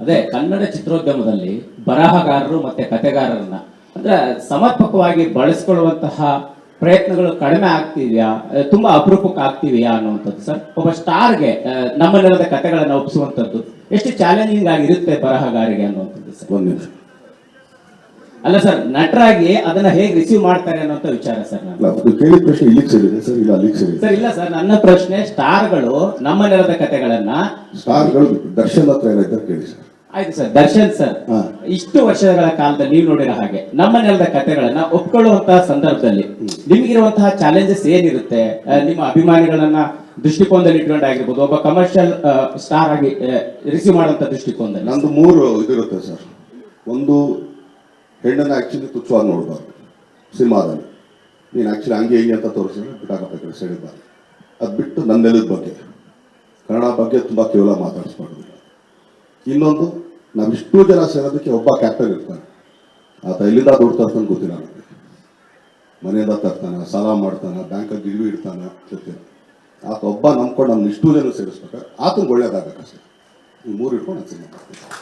ಅದೇ ಕನ್ನಡ ಚಿತ್ರೋದ್ಯಮದಲ್ಲಿ ಬರಹಗಾರರು ಮತ್ತೆ ಕಥೆಗಾರರನ್ನ ಅಂದ್ರೆ ಸಮರ್ಪಕವಾಗಿ ಬಳಸ್ಕೊಳ್ಳುವಂತಹ ಪ್ರಯತ್ನಗಳು ಕಡಿಮೆ ಆಗ್ತಿದೆಯಾ ತುಂಬಾ ಅಪರೂಪಕ್ಕೆ ಆಗ್ತಿದೆಯಾ ಅನ್ನುವಂಥದ್ದು ಸರ್. ಒಬ್ಬ ಸ್ಟಾರ್ಗೆ ನಮ್ಮ ನೆಲದ ಕಥೆಗಳನ್ನ ಒಪ್ಪಿಸುವಂಥದ್ದು ಎಷ್ಟು ಚಾಲೆಂಜಿಂಗ್ ಆಗಿರುತ್ತೆ ಬರಹಗಾರಿಗೆ ಅನ್ನುವಂಥದ್ದು ಸರ್. ಒಂದು ನಿಮಿಷ. ಅಲ್ಲ ಸರ್ ನಟರಾಗಿ ಅದನ್ನ ಹೇಗೆ ರಿಸೀವ್ ಮಾಡ್ತಾರೆ ಅನ್ನೋಂಥ ವಿಚಾರ ಸರ್ ಅದು ಪ್ರಶ್ನೆ ಇಲ್ಲಿಗೆ ಸೇರಿದೆ ಸರ್ ಇಲ್ಲ ಅಲ್ಲಿಗೆ ಸೇರಿದೆ ಸರ್ ಇಲ್ಲ ಸರ್ ನನ್ನ ಪ್ರಶ್ನೆ ಸ್ಟಾರ್ಗಳು ನಮ್ಮ ನೆಲದ ಕಥೆಗಳನ್ನ ಸ್ಟಾರ್ಗಳು ದರ್ಶನ್ ಹತ್ರ ಏನಾಯ್ತಾರೆ ಕೇಳಿ ಸರ್. ಆಯ್ತು ಸರ್ ದರ್ಶನ್ ಸರ್. ಇಷ್ಟು ವರ್ಷಗಳ ಕಾಲದ ನೀವು ನೋಡಿರೋ ಹಾಗೆ ನಮ್ಮ ನೆಲದ ಕಥೆಗಳನ್ನ ಒಪ್ಕೊಳ್ಳುವಂತಹ ಸಂದರ್ಭದಲ್ಲಿ ನಿಮಗಿರುವಂತಹ ಚಾಲೆಂಜಸ್ ಏನಿರುತ್ತೆ ನಿಮ್ಮ ಅಭಿಮಾನಿಗಳನ್ನ ದೃಷ್ಟಿಕೋನದಲ್ಲಿ ಇಟ್ಕೊಂಡಾಗಿರ್ಬೋದು ಒಬ್ಬ ಕಮರ್ಷಿಯಲ್ ಸ್ಟಾರ್ ಆಗಿ ರಿಸೀವ್ ಮಾಡುವಂತ ದೃಷ್ಟಿಕೋನದಲ್ಲಿ? ನಂದು ಮೂರು ಇದಿರುತ್ತೆ ಸರ್. ಒಂದು ಹೆಣ್ಣನ್ನ ಆಕ್ಚುಲಿ ತುಚ್ಛವಾಗಿ ನೋಡಬಾರ್ದು ಸಿನಿಮಾದಲ್ಲಿ. ನೀನು ಆಕ್ಚುಲಿ ಹಂಗೆ ಹಿಂಗೆ ಅಂತ ತೋರಿಸಿದ್ರೆ ಬಿಟ್ಟಾಗ ಸೆಳಿಬಾರ್ದು ಅದು ಬಿಟ್ಟು ನನ್ನ ನೆಲದ ಬಗ್ಗೆ. ಕನ್ನಡ ಬಗ್ಗೆ ತುಂಬ ಕೇವಲ ಮಾತಾಡಿಸ್ಬಾರ್ದು. ಇನ್ನೊಂದು ನಾವಿಷ್ಟು ಜನ ಸೇರೋದಕ್ಕೆ ಒಬ್ಬ ಕ್ಯಾಪ್ಟನ್ ಇರ್ತಾನೆ. ಆತ ಎಲ್ಲಿಂದ ದುಡ್ಡು ತರ್ತಾನೆ ಗೊತ್ತಿಲ್ಲ ನನಗೆ ಮನೆಯಿಂದ ತರ್ತಾನೆ, ಸಾಲ ಮಾಡ್ತಾನೆ, ಬ್ಯಾಂಕಲ್ಲಿ ಗಿರ್ವಿ ಇಡ್ತಾನೆ ಜೊತೆ. ಆತ ಒಬ್ಬ ನಂಬ್ಕೊಂಡು ನಮ್ಮ ಇಷ್ಟು ಜನ ಆತನ ಆತನಿಗೆ ಒಳ್ಳೇದಾಗಬೇಕಷ್ಟೇ ಈ ಮೂರು ಇಟ್ಕೊಂಡು ನಾನು